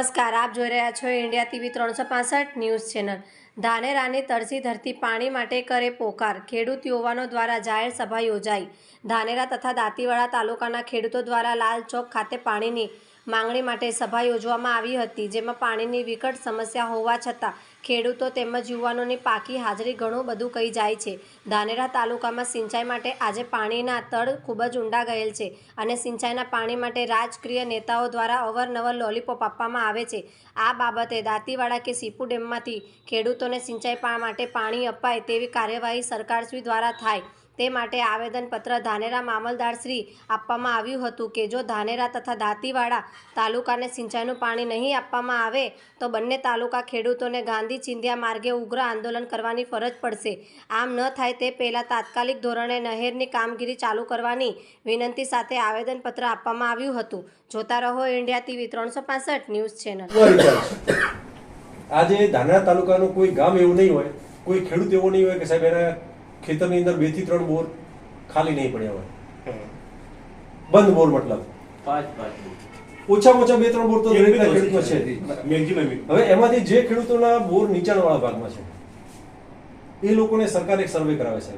નમસ્કાર. આપ જોઈ રહ્યા છો ઇન્ડિયા ટીવી ત્રણસો પાસઠ ન્યૂઝ ચેનલ. ધાનેરાની તરસી ધરતી પાણી માટે કરે પોકાર. ખેડૂત યુવાનો દ્વારા જાહેર સભા યોજાઈ. ધાનેરા તથા દાંતીવાડા તાલુકાના ખેડૂતો દ્વારા લાલ ચોક ખાતે પાણીની માંગણી માટે સભા યોજવામાં આવી હતી, જેમાં પાણીની વિકટ સમસ્યા હોવા છતાં ખેડૂતો તેમજ યુવાનોની પાકી હાજરી ઘણું બધું કહી જાય છે. ધાનેરા તાલુકામાં સિંચાઈ માટે આજે પાણીના તળ ખૂબ જ ઊંડા ગયેલ છે અને સિંચાઈના પાણી માટે રાજકીય નેતાઓ દ્વારા અવરનવર લોલીપોપ આપવામાં આવે છે. આ બાબતે દાંતીવાડા કે સીપુ ડેમમાંથી ખેડૂતોને સિંચાઈ માટે પાણી અપાય તેવી કાર્યવાહી સરકારશ્રી દ્વારા થાય. તે માટે આવેદનપત્ર ધાનેરા મામલદારશ્રી આપવામાં આવ્યું હતું કે જો ધાનેરા તથા દાંતીવાડા તાલુકાને સિંચાઈનું પાણી નહીં આપવામાં આવે, તો બંને તાલુકા ખેડૂતોને ગાંધી ચિંધ્યા માર્ગે ઉગ્ર આંદોલન કરવાની ફરજ પડશે. આમ ન થાય તે પહેલાં તાત્કાલિક ધોરણે નહેરની કામગીરી ચાલુ કરવાની વિનંતી સાથે આવેદનપત્ર આપવામાં આવ્યું હતું. જોતા રહો ઇન્ડિયા ટીવી ત્રણસો ન્યૂઝ ચેનલ. આજે ધાનેરા તાલુકાનું કોઈ ગામ એવું નહીં હોય, કોઈ ખેડૂત એવો નહીં હોય કે સાહેબ એના ખેતરની અંદર બેથી ત્રણ બોર ખાલી નહીં પડ્યા હોય. બંધ બોર મતલબ. પાંચ પાંચ ઓછામાં ઓછા બે ત્રણ બોર તો દરેકના ખેડૂતમાં છે. હવે એમાંથી જે ખેડૂતોના બોર નીચાણવાળા ભાગમાં છે એ લોકોને સરકાર એક સર્વે કરાવે છે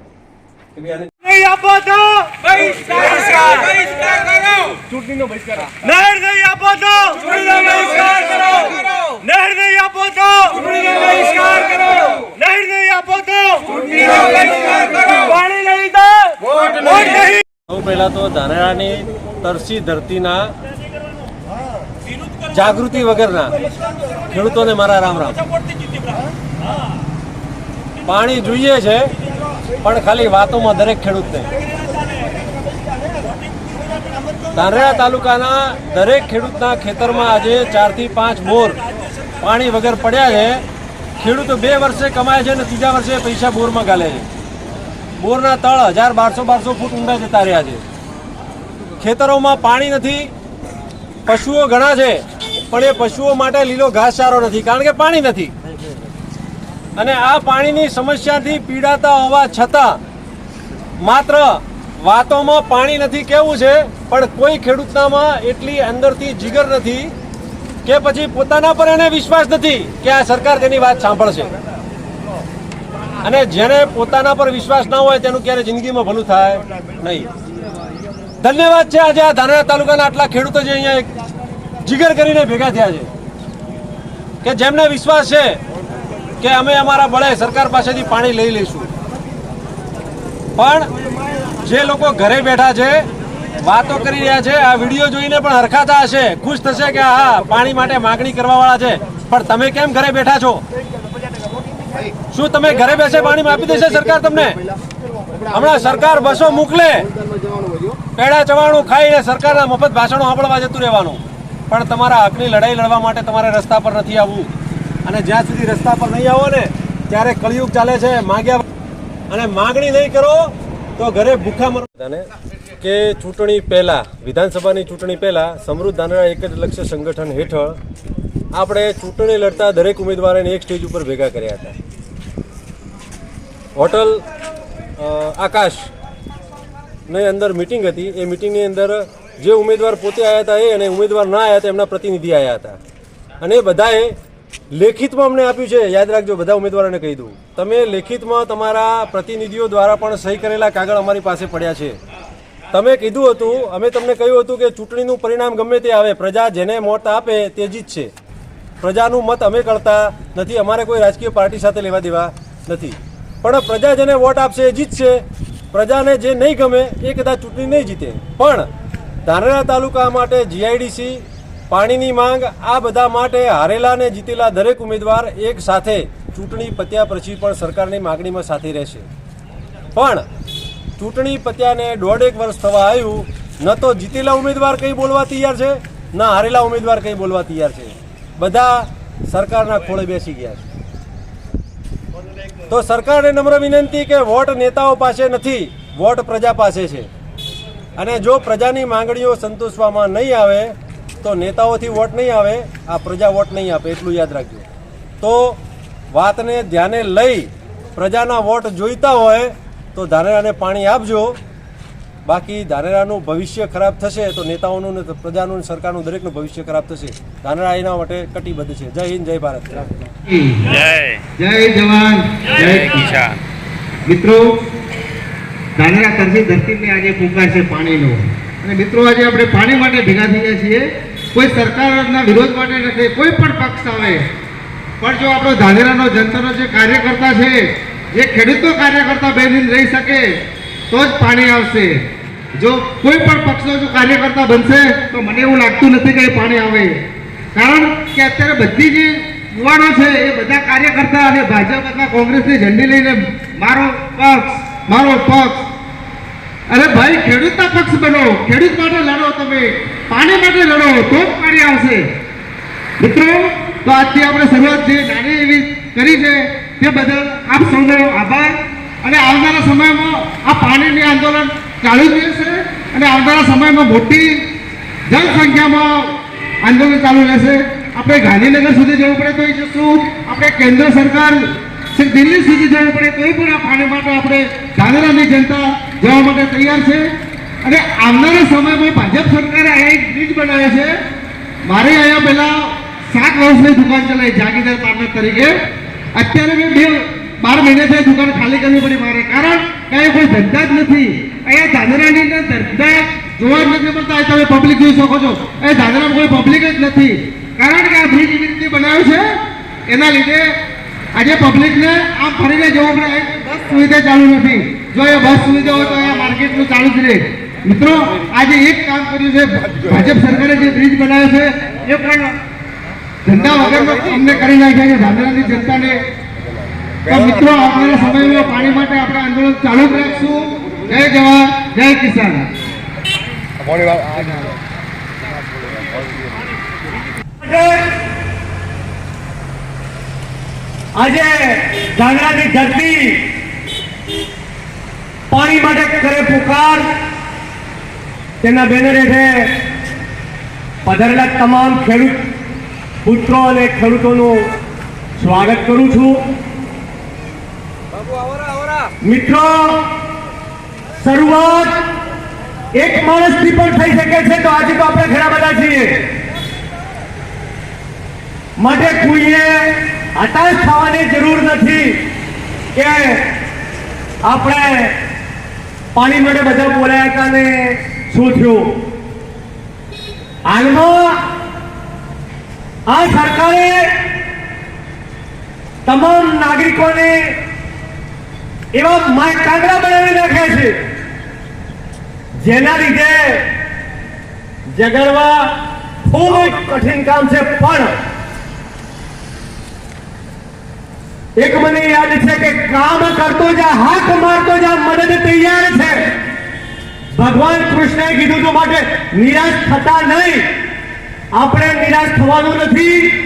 કે ભાઈ આને નહીં આપો તો બહિષ્કાર બહિષ્કાર કરો. ચૂંટણીનો બહિષ્કાર નહેર નહીં આપો તો ચૂંટણીનો બહિષ્કાર કરો. નહેર નહીં આપો તો ચૂંટણીનો બહિષ્કાર કરો. નહેર નહીં આપો તો ચૂંટણીનો બહિષ્કાર કરો પાણી નહીં દે વોટ વોટ નહીં પહેલા તો ધાનેરાની તરસી ધરતીના જાગૃતિ વગરના ખેડૂતોને મારા રામ રામ. પાણી જોઈએ છે, પણ ખાલી વાતોમાં દરેક ખેડૂતને. ધાનેરા તાલુકાના દરેક ખેડૂતના ખેતરમાં આજે ચારથી પાંચ બોર પાણી વગર પડ્યા છે. ખેડૂતો બે વર્ષે કમાય છે અને ત્રીજા વર્ષે પૈસા બોરમાં ગાલે છે. બોરના તળ હજાર બારસો બારસો ફૂટ ઊંડા જતા રહ્યા છે. ખેતરોમાં પાણી નથી, પશુઓ ઘણા છે, પણ એ પશુઓ માટે લીલો ઘાસચારો નથી, કારણ કે પાણી નથી. અને આ પાણીની સમસ્યાથી પીડાતા હોવા છતાં માત્ર વાતોમાં પાણી નથી કેવું છે, પણ કોઈ ખેડૂતનામાં એટલી અંદરથી જીગર નથી કે પછી પોતાના પર એને વિશ્વાસ નથી કે આ સરકાર તેની વાત સાંભળશે. અને જેને પોતાના પર વિશ્વાસ ના હોય તેનું ક્યારે જિંદગીમાં ભલું થાય નહીં. ધન્યવાદ છે આજે આ ધાનેરા તાલુકાના આટલા ખેડૂતો જે અહીંયા જીગર કરીને ભેગા થયા છે. કે જેમને વિશ્વાસ છે કે અમે અમારા બળે સરકાર પાસેથી પાણી લઈ લઈશું. પણ જે લોકો ઘરે બેઠા છે, વાતો કરી રહ્યા છે, આ વીડિયો જોઈને પણ હરખાતા હશે, ખુશ થશે કે હા પાણી માટે માગણી કરવા વાળા છે. પણ તમે કેમ ઘરે બેઠા છો? શું તમે ઘરે બેસે પાણી આપી દેશે સરકાર તમને? હમણાં સરકાર બસો મોકલે. પેડા ચવાણું ખાઈને સરકારના મફત ભાષણો સાંભળવા જતું રહેવાનું. પણ તમારા હકની લડાઈ લડવા માટે તમારે રસ્તા પર નથી આવવું. અને જ્યાં સુધી રસ્તા પર નહીં આવો ને, ત્યારે કળિયુગ ચાલે છે, માગ્યા અને માગણી નહીં કરો, તો ઘરે ભૂખા મરો કે ચૂંટણી પહેલાં, વિધાનસભાની ચૂંટણી પહેલાં, સમૃદ્ધ ધાનેરા એક જ લક્ષ્ય સંગઠન હેઠળ આપણે ચૂંટણી લડતા દરેક ઉમેદવારોને એક સ્ટેજ ઉપર ભેગા કર્યા હતા. હોટલ આકાશની અંદર મિટિંગ હતી. એ મિટિંગની અંદર જે ઉમેદવાર પોતે આવ્યા હતા એ અને ઉમેદવાર ના આવ્યા હતા, એમના પ્રતિનિધિ આવ્યા હતા. અને એ બધાએ લેખિતમાં અમને આપ્યું છે, યાદ રાખજો, બધા ઉમેદવારોને કહી દઉં. તમે લેખિતમાં તમારા પ્રતિનિધિઓ દ્વારા પણ સહી કરેલા કાગળ અમારી પાસે પડ્યા છે. તમે કીધું હતું, અમે તમને કહ્યું હતું કે ચૂંટણીનું પરિણામ ગમે તે આવે, પ્રજા જેને મત આપે તે જીતશે પ્રજાનું મત અમે કરતા નથી, અમારે કોઈ રાજકીય પાર્ટી સાથે લેવા દેવા નથી. પણ પ્રજા જેને વોટ આપશે એ જીતશે. પ્રજાને જે નહીં ગમે એ કદાચ ચૂંટણી નહીં જીતે. પણ ધાનેરા તાલુકા માટે જીઆઈડીસી પાણીની માંગ, આ બધા માટે હારેલા ને જીતેલા દરેક ઉમેદવાર એક સાથે ચૂંટણી પત્યા પછી પણ સરકારની માગણીમાં સાથે રહેશે. પણ ચૂંટણી પત્યાને દોઢેક વર્ષ થવા આવ્યું, ન તો જીતેલા ઉમેદવાર કંઈ બોલવા તૈયાર છે, ન હારેલા ઉમેદવાર કંઈ બોલવા તૈયાર છે. બધા સરકારના ખોળે બેસી ગયા છે. તો સરકારને નમ્ર વિનંતી કે વોટ નેતાઓ પાસે નથી, વોટ પ્રજા પાસે છે. અને જો પ્રજાની માંગણીઓ સંતોષવામાં નહીં આવે, તો નેતાઓથી વોટ નહીં આવે, આ પ્રજા વોટ નહીં આપે, એટલું યાદ રાખજો. તો વાતને ધ્યાને લઈ પ્રજાના વોટ જોઈતા હોય, તો ધાનેરાને પાણી આપજો. બાકી ધાનેરાનું ભવિષ્ય ખરાબ થશે તો નેતાઓનું ને પ્રજાનું ને સરકારનું દરેકનું ભવિષ્ય ખરાબ થશે. ધાનેરા એના માટે કટિબદ્ધ છે. જય હિન્દ જય ભારત. જય. જવાન. જય કિસાન. મિત્રો ધાનેરા તરફી ધરતીને આજે પુકાર છે પાણીનો. અને મિત્રો આજે આપણે પાણી માટે ભેગા થયા છીએ. કોઈ સરકારના વિરોધ માટે નથી કોઈ પણ પક્ષ આવે. પણ જો આપણો ધાનેરાનો જનતાનો જે કાર્યકર્તા છે જે ખેડૂતો કાર્યકર્તા બે દિન રહી શકે તો જ પાણી આવશે. જો કોઈ પણ પક્ષનો જો કાર્યકર્તા બનશે, તો મને એવું લાગતું નથી કે પાણી આવે. કારણ કે અત્યારે બધી જે યુવાનો છે, એ બધા કાર્યકર્તા અને ભાજપ અથવા કોંગ્રેસની ઝંડી લઈને મારો પક્ષ મારો પક્ષ. અરે ભાઈ, ખેડૂતના પક્ષ બનો. ખેડૂત માટે લડો તમે. પાણી માટે લડો. તો જ પાણી આવશે. મિત્રો, તો આજથી આપણે શરૂઆત જે નાની એવી કરી છે, તે બદલ આપ સૌનો આભાર. અને આવનારા સમયમાં આ પાણીની આંદોલન ચાલુ જ રહેશે અને આવનારા સમયમાં મોટી જનસંખ્યામાં આંદોલન ચાલુ રહેશે. આપણે ગાંધીનગર સુધી જવું પડે તો જશું. આપણે કેન્દ્ર સરકાર દિલ્હી સુધી જવું પડે તો પણ આ પાણી માટે આપણે ગાંધીનગરની જનતા જવા માટે તૈયાર છે. અને આવનારા સમયમાં ભાજપ સરકારે અહીંયા એક બ્રિજ બનાવે છે. મારે અહીંયા પહેલાં સાત વર્ષની દુકાન ચલાવી, જાગીરદાર પાર્ટનર તરીકે. અત્યારે મેં બે બાર મહિનાથી દુકાન ખાલી કરવી પડી મારે. કારણ કે અહીંયા કોઈ ધંધા જ નથી. અહીંયા ધાનેરાની અંદર ધંધા જોવા જ નથી અહીં તમે પબ્લિક જોઈ શકો છો. એ ધાનેરામાં કોઈ પબ્લિક જ નથી. કારણ કે આ બ્રિજ એવી રીતે બનાવ્યો છે, એના લીધે આજે પબ્લિકને આમ ફરીને જવું પડે. બસ સુવિધા ચાલુ નથી. જો એ બસ સુવિધા હોય તો અહીંયા માર્કેટનું ચાલુ જ રહે. મિત્રો, આજે એક કામ કર્યું છે. ભાજપ સરકારે જે બ્રિજ બનાવ્યો છે, એ પણ ધંધા વગરનો અમને કરી નાખ્યા છે. ધાનેરાની જનતાને તો મિત્રો આવનારા સમયમાં પાણી માટે આપણે આંદોલન ચાલુ જ રાખશું. જય જવાન જય કિસાન. આજે ધાંગરાની ધરતી પાણી માટે કરે પુકાર. તેના બેનરે છે પધારેલા તમામ ખેડૂત પુત્રો અને ખેડૂતોનું સ્વાગત કરું છું. મિત્રો, શરૂઆત એક માણસથી પણ થઈ શકે છે, તો આજે તો આપણે ઘણા બધા છીએ. માટે કોઈએ હતાશ થવાની જરૂર નથી કે આપણે પાણી માટે બધા બોલાયા હતા ને શું થયું? હાલમાં આ સરકારે તમામ નાગરિકોને એવા માય કાગડા બનાવી નાખ્યા છે. જેના લીધે જગડવા ખૂબ જ કઠિન કામ છે, પણ એક મને યાદ છે કે કામ કરતો જા, હાથ મારતો જા મદદ તૈયાર છે. ભગવાન કૃષ્ણએ કીધું તો માટે નિરાશ થતા નહીં. આપણે નિરાશ થવાનું નથી.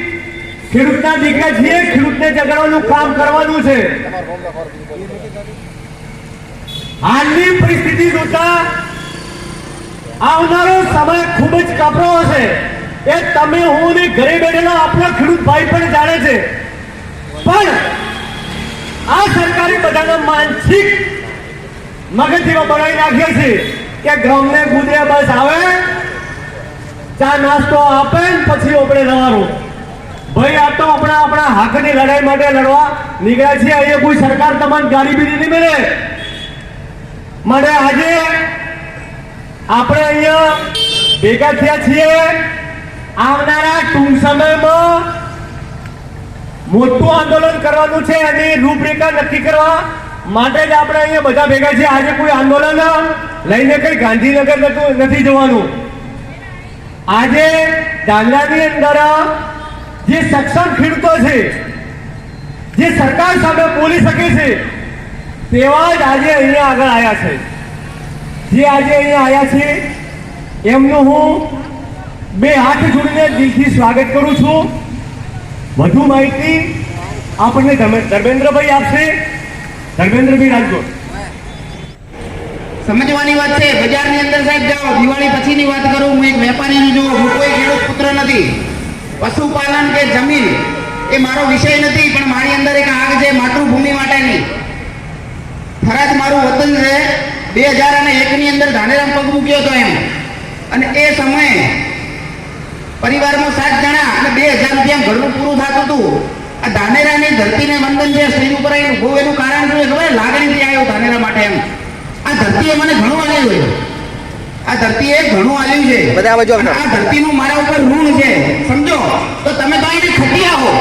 ખેડૂતના દીકરા છીએ ખેડૂતને જગાડવાનું કામ કરવાનું છે. હાલની પરિસ્થિતિ જોતા આવનારો સમય ખૂબ જ કપરો હશે. એ તમે હું ને ઘરે બેઠેલો આપણો ખેડૂત ભાઈ પણ જાણે છે. પણ આ સરકારે બધાના માનસિક મગજ એવા બનાવી નાખીએ છે કે ગામને ગુદરે બસ આવે, ચા નાસ્તો આપે પછી આપણે જવાનું ભાઈ, આ તો આપણા આપણા હકની લડાઈ માટે લડવા નીકળ્યા છીએ. અહીંયા કોઈ સરકાર તમને ગાડી બીડી નહીં મળે માટે આજે આપણે અહીંયા ભેગા થયા છીએ. આવનારા ટૂંક સમયમાં મોટું આંદોલન કરવાનું છે અને રૂપરેખા નક્કી કરવા માટે જ આપણે અહીંયા બધા ભેગા છીએ. આજે કોઈ આંદોલન લઈને કઈ ગાંધીનગર નથી જવાનું. આજે દાંડાની અંદર જે સક્ષમ ખેડૂતો છે, જે સરકાર સામે બોલી શકે છે, તેવા જ આજે અહીંયા આગળ આવ્યા છે. જે આજે અહીંયા આવ્યા છે, એમનું હું બે હાથ જોડીને દિલથી સ્વાગત કરું છું. વધુ માહિતી આપણને ધર્મે- ધર્મેન્દ્રભાઈ આપશે. ધર્મેન્દ્રભાઈ રાજકોટ. સમજવાની વાત છે. બજારની અંદર સાહેબ જાઓ. દિવાળી પછીની વાત કરું. હું એક વેપારીનું જો હું કોઈ ખેડૂત પુત્ર નથી. પશુપાલન કે જમીન એ મારો વિષય નથી, પણ મારી અંદર એક આગ છે માતૃભૂમિ માટેની. ફરજ મારું વતન છે. બે હજાર અને એકની અંદર ધાનેરામ પગ મૂક્યો હતો એમ. અને એ સમયે પરિવારમાં સાત જણા અને બે હજાર રૂપિયા ઘરનું પૂરું થતું હતું. આ ધાનેરાની ધરતીને વંદન છે. સ્ત્રી ઉપર એનું કારણ શું ખબર? લાગણીથી આવ્યો ધાનેરા માટે એમ. આ ધરતીએ મને ઘણું આલ્યું છે. આ ધરતીએ ઘણું આલ્યું છે. અને આ ધરતીનું મારા ઉપર ઋણ છે. સમજો? તો તમે તો એને ખટિયા હો.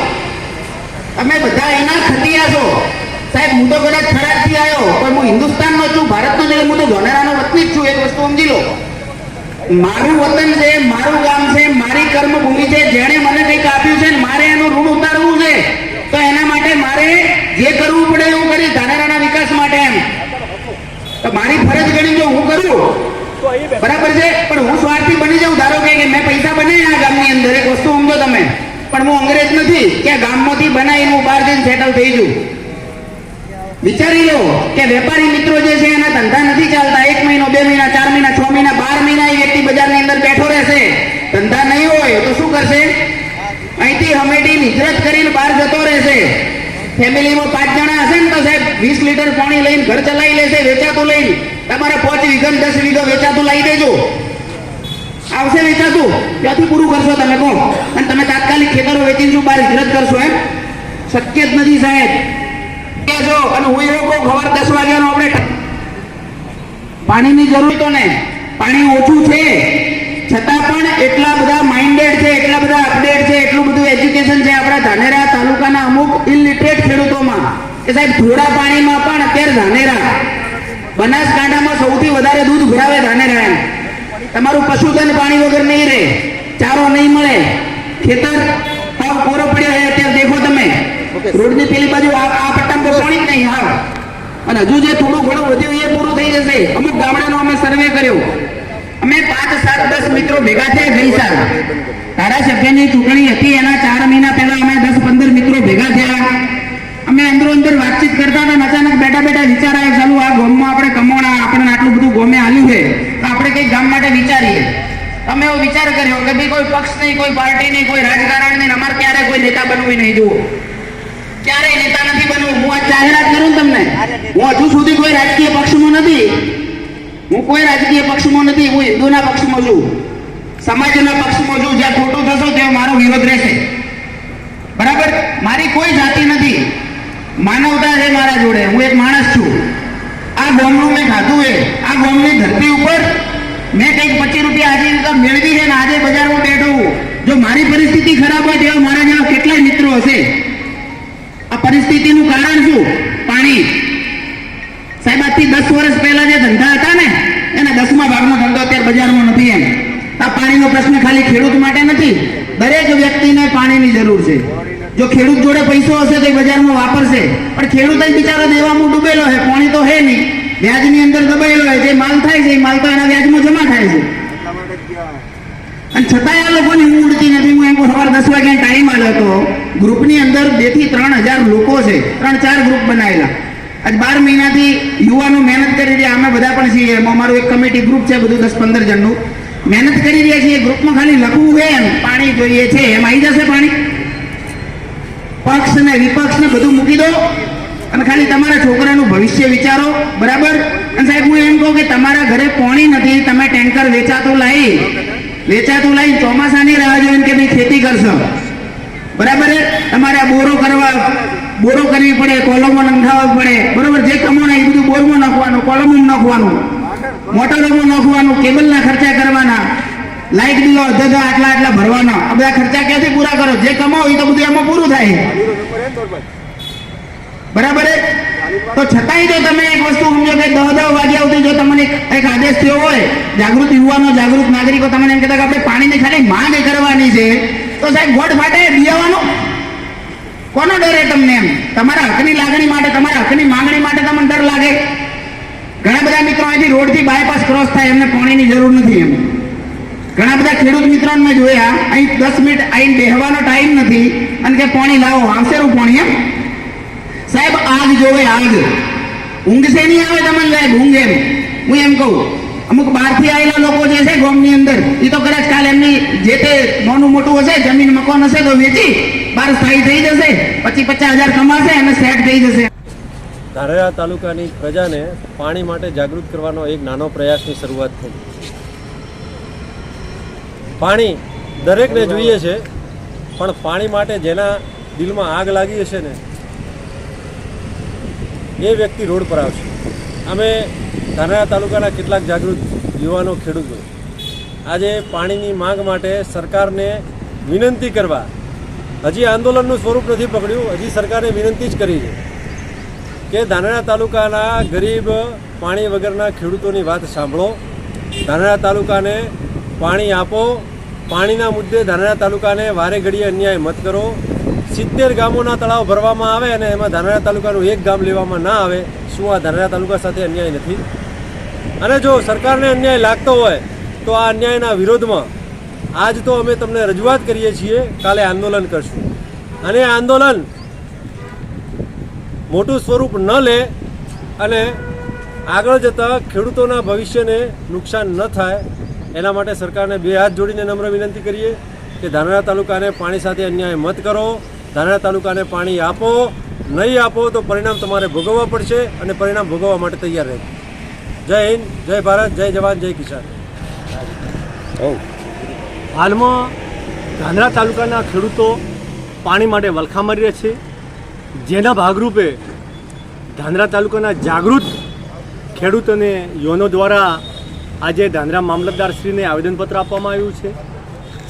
તમે બધા એના ખટિયા છો. સાહેબ હું તો કદાચ ખરાબથી આવ્યો પણ હું હિન્દુસ્તાનનો છું ભારતનો એટલે હું તો ધોનેરાનો વતની જ છું એક વસ્તુ સમજી લો. મારું વતન છે મારું ગામ છે મારી કર્મભૂમિ છે જેણે મને કંઈક આપ્યું છે મારે એનું ઋણ ઉતારવું છે. તો એના માટે મારે જે કરવું પડે એવું કરી ધાનેરાના વિકાસ માટે એમ. તો મારી ફરજ ગણી જો હું કરું. બરાબર છે? પણ હું સ્વાર્થી બની જાઉં, ધારો કે મેં પૈસા બનાવ્યા ગામની અંદર, એક વસ્તુ સમજો તમે. પણ હું અંગ્રેજ નથી, કે ગામમાંથી બનાવીને હું બહાર જઈને સેટલ થઈ જઉં. વિચારી લો કે વેપારી મિત્રો જે છે, એના ધંધા નથી ચાલતા. એક મહિનો, બે મહિના, ચાર મહિના, છ મહિના, બાર મહિના એ વ્યક્તિ બજારની અંદર બેઠો રહેશે. ધંધા નહીં હોય તો શું કરશે? અહીંથી હમેટી હિજરત કરીને બહાર જતો રહેશે. ફેમિલીમાં પાંચ જણા હશે ને તો સાહેબ, વીસ લીટર પાણી લઈને ઘર ચલાવી લેશે, વેચાતું લઈને. તમારે પાંચ વીઘા દસ વીઘા વેચાતું લાવી દેજો. આવશે વેચાતું. ત્યાંથી પૂરું કરશો તમે કહો અને તમે તાત્કાલિક ખેતરો વેચીને શું બહાર હિજરત કરશો એમ? શક્ય જ નથી સાહેબ. છો અને હું એવું કહું, ખબર દસ વાગ્યાનો આપણે પાણીની જરૂર તો ને? પાણી ઓછું છે. છતાં પણ એટલા બધા માઇન્ડેડ છે, એટલા બધા અપડેટ છે, એટલું બધું એજ્યુકેશન છે આપણા ધાનેરા તાલુકાના અમુક ઇલિટરેટ ખેડૂતોમાં. કે સાહેબ, થોડા પાણીમાં પણ અત્યારે ધાનેરા બનાસકાંઠામાં સૌથી વધારે દૂધ ભરાવે ધાને એમ તમારું પશુધન પાણી વગર નહીં રહે ચારો નહીં મળે. ખેતર સાવ કોરો પડ્યો હોય અત્યારે દેખો તમે. રોડની પેલી બાજુ આ આ પટ્ટામાં પાણી જ નહીં હા અને હજુ જે થોડું ઘણું વધ્યું એ પૂરું થઈ જશે. અમુક ગામડાનો અમે સર્વે કર્યો. અમે પાંચ સાત દસ મિત્રો ભેગા થયા ગઈ સાલ. ધારાસભ્યની ચૂંટણી હતી એના ચાર મહિના પહેલા અમે દસ પંદર મિત્રો ભેગા થયા. અમે અંદરો અંદર વાતચીત કરતા હતા અચાનક બેઠા બેઠા વિચાર આવ્યો, ચાલુ આ ગામમાં આપણે કમોણા, આપણને આટલું બધું ગોમે આલ્યું છે. તો આપણે કંઈક ગામ માટે વિચારીએ. અમે એવો વિચાર કર્યો કે ભાઈ કોઈ પક્ષ નહીં, કોઈ પાર્ટી નહીં, કોઈ રાજકારણ નહીં, અમારે ક્યારે કોઈ નેતા બનવું નહીં, જુઓ. ક્યારેય નેતા નથી બનવું. હું આ જાહેરાત કરું તમને. હું હજુ સુધી કોઈ રાજકીય પક્ષમાં નથી. હું કોઈ રાજકીય પક્ષમાં નથી, હું હિન્દુના પક્ષમાં છું. સમાજના પક્ષમાં છું. જ્યાં ખોટું થશો ત્યાં મારો વિરોધ રહેશે. બરાબર? મારી કોઈ જાતિ નથી. માનવતા છે મારા જોડે, હું એક માણસ છું. આ ગોમનું મેં ખાધું છે. આ ગોમની ધરતી ઉપર મેં કંઈક પચીસ રૂપિયા આજીવિકા મેળવી છે ને આજે બજારમાં બેઠો. જો મારી પરિસ્થિતિ ખરાબ હોય તેવા મારા જેવા કેટલાય મિત્રો હશે? આ પરિસ્થિતિનું કારણ શું? પાણી. સાહેબ, આજથી દસ વર્ષ પહેલા જે ધંધા હતા ને, એના દસમા ભાગનો ધંધો અત્યારે બજારમાં નથી એમ. આ પાણીનો પ્રશ્ન ખાલી ખેડૂત માટે નથી, દરેક વ્યક્તિને પાણીની જરૂર છે. જો ખેડૂત જોડે પૈસો હશે તો એ બજારમાં વાપરશે. પણ ખેડૂત જ બિચારો દેવામાં ડૂબેલો છે પાણી તો હે નહીં. વ્યાજની અંદર દબાયેલો હોય જે માલ થાય છે એ માલ તો એના વ્યાજમાં જમા થાય છે. અને છતાંય આ લોકોની ઊંઘ ઉડતી નથી. હું એમ સવાર દસ વાગ્યા ટાઈમ આવ્યો હતો ગ્રુપની અંદર બેથી ત્રણ હજાર લોકો છે ત્રણ ચાર ગ્રુપ બનાવેલા આજ બાર મહિનાથી યુવાનો મહેનત કરી રહ્યા. અમે બધા પણ છીએ. એમાં અમારું એક કમિટી ગ્રુપ છે બધું દસ પંદર જણનું. મહેનત કરી રહ્યા છીએ. ગ્રુપમાં ખાલી લખવું છે એમ. પાણી જોઈએ છે. એમ આવી જશે પાણી? પક્ષ ને વિપક્ષ ને બધું મૂકી દો. અને ખાલી તમારા છોકરાનું ભવિષ્ય વિચારો. બરાબર? અને સાહેબ, હું એમ કહું કે તમારા ઘરે પાણી નથી, તમે ટેન્કર વેચાતું લાવી વેચાતું લાવી ચોમાસાની રાહ જોઈને કે ભાઈ ખેતી કરશો. બરાબર તમારે બોરો કરવા, બોરો કરવી પડે, કોલમો નંખાવવા પડે. બરોબર? જે કમાણ એ બધું બોરમાં નાખવાનું કોલમો નાખવાનું. મોટરોમાં નાખવાનું, કેબલના ખર્ચા કરવાના. લાઇટ બિલો, અડધા આટલા આટલા ભરવાના. આ બધા ખર્ચા ક્યાંથી પૂરા કરો? જે કમાવો એ તો બધું એમાં પૂરું થાય. બરાબર તો છતાંય જો તમે એક વસ્તુ સમજો કે દહ દહ વાગ્યા સુધી જો તમને એક- આદેશ થયો હોય, જાગૃત યુવાનો, જાગૃત નાગરિકો, તમને એમ કહેતા કે આપણે પાણીની ખાલી માંગ કરવાની છે. તો સાહેબ, ગોડ ફાટે બિયાવાનો કોનો ડર એ તમને એમ? તમારા હકની લાગણી માટે, તમારા હકની માંગણી માટે તમને ડર લાગે? ઘણા બધા મિત્રો અહીંથી રોડથી બાયપાસ ક્રોસ થાય, એમને પાણીની જરૂર નથી એમ. ઘણા બધા ખેડૂત મિત્રોને મેં જોયા, અહીં દસ મિનિટ આવીને બેહવાનો ટાઈમ નથી. અને કે પાણી લાવો, આવશે રૂ એમ? સાહેબ, આગ જોવે આગ. ઊંઘ છે નહીં આવે તમને સાહેબ? ઊંઘ એમ. હું એમ કહું, અમુક બહારથી આવેલા લોકો જે છે ગામની અંદર એ તો કદાચ કાલે એમની જે તે નાનું મોટું હશે, જમીન મકાન હશે તો વેચી બહાર સ્થાયી થઈ જશે પછી પચાસ હજાર કમાશે અને સેટ થઈ જશે. ધારેરા તાલુકાની પ્રજાને પાણી માટે જાગૃત કરવાનો એક નાનો પ્રયાસની શરૂઆત થઈ. પાણી દરેકને જોઈએ છે, પણ પાણી માટે જેના દિલમાં આગ લાગી હશે ને, એ વ્યક્તિ રોડ પર આવશે. અમે ધાનેરા તાલુકાના કેટલાક જાગૃત યુવાનો, ખેડૂતો, આજે પાણીની માંગ માટે સરકારને વિનંતી કરવા, હજી આંદોલનનું સ્વરૂપ નથી પકડ્યું, હજી સરકારે વિનંતી જ કરી છે કે ધાનેરા તાલુકાના ગરીબ પાણી વગરના ખેડૂતોની વાત સાંભળો. ધાનેરા તાલુકાને પાણી આપો. પાણીના મુદ્દે ધાનેરા તાલુકાને વારે ઘડીએ અન્યાય મત કરો. સિત્તેર ગામોના તળાવ ભરવામાં આવે અને એમાં ધાનેરા તાલુકાનું એક ગામ લેવામાં ના આવે, શું આ ધાનેરા તાલુકા સાથે અન્યાય નથી? અને જો સરકારને અન્યાય લાગતો હોય, તો આ અન્યાયના વિરોધમાં આજ તો અમે તમને રજૂઆત કરીએ છીએ, કાલે આંદોલન કરશું. અને આંદોલન મોટું સ્વરૂપ ન લે અને આગળ જતાં ખેડૂતોના ભવિષ્યને નુકસાન ન થાય એના માટે સરકારને બે હાથ જોડીને નમ્ર વિનંતી કરીએ કે ધાનેરા તાલુકાને પાણી સાથે અન્યાય મત કરો ધાનેરા તાલુકાને પાણી આપો નહીં આપો તો પરિણામ તમારે ભોગવવા પડશે અને પરિણામ ભોગવવા માટે તૈયાર રહે જય હિન્દ જય ભારત જય જવાન જય કિસાન. હાલમાં ધાનેરા તાલુકાના ખેડૂતો પાણી માટે વલખા મારી રહ્યા છે. જેના ભાગરૂપે ધાનેરા તાલુકાના જાગૃત ખેડૂતોને યોનો દ્વારા આજે ધાંધ્રા મામલતદારશ્રીને આવેદનપત્ર આપવામાં આવ્યું છે.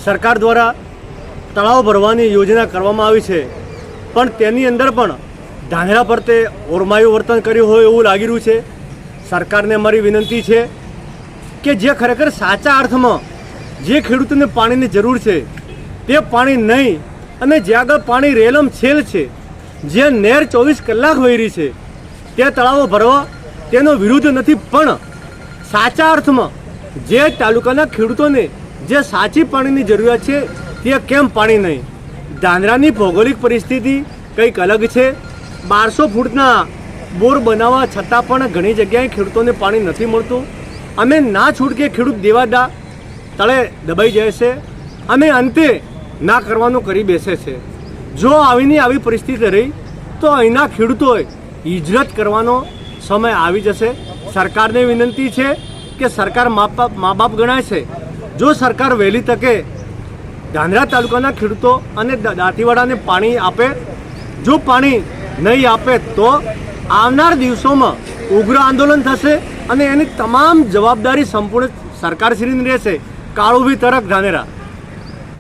સરકાર દ્વારા તળાવ ભરવાની યોજના કરવામાં આવી છે. પણ તેની અંદર પણ ધાંધ્રા પર ઓરમાયું વર્તન કર્યું હોય એવું લાગી રહ્યું છે. સરકારને અમારી વિનંતી છે કે જે ખરેખર સાચા અર્થમાં જે ખેડૂતોને પાણીની જરૂર છે, તે પાણી નહીં અને જે આગળ પાણી રેલમ છેલ છે, જે નેર ચોવીસ કલાક વહી રહી છે, તે તળાવો ભરવા તેનો વિરુદ્ધ નથી. પણ સાચા અર્થમાં જે તાલુકાના ખેડૂતોને જે સાચી પાણીની જરૂરિયાત છે, તે કેમ પાણી નહીં? ધાંધ્રાની ભૌગોલિક પરિસ્થિતિ કંઈક અલગ છે. બારસો ફૂટના બોર બનાવવા છતાં પણ ઘણી જગ્યાએ ખેડૂતોને પાણી નથી મળતું. અમે ના છૂટકે ખેડૂત દેવાદા તળે દબાઈ જાય છે. અને અંતે ના કરવાનું કરી બેસે છે. જો આવીની આવી પરિસ્થિતિ રહી, તો અહીંના ખેડૂતોએ હિજરત કરવાનો સમય આવી જશે. સરકારને વિનંતી છે કે સરકાર મા બાપ ગણાય છે. જો સરકાર વહેલી તકે ધાંધ્રા તાલુકાના ખેડૂતો અને દાંતીવાડાને પાણી આપે, જો પાણી નહીં આપે તો આવનાર દિવસોમાં ઉગ્ર આંદોલન થશે અને એની તમામ જવાબદારી સંપૂર્ણ સરકારશ્રીની રહેશે. કાળુભી તરફ ધાનેરા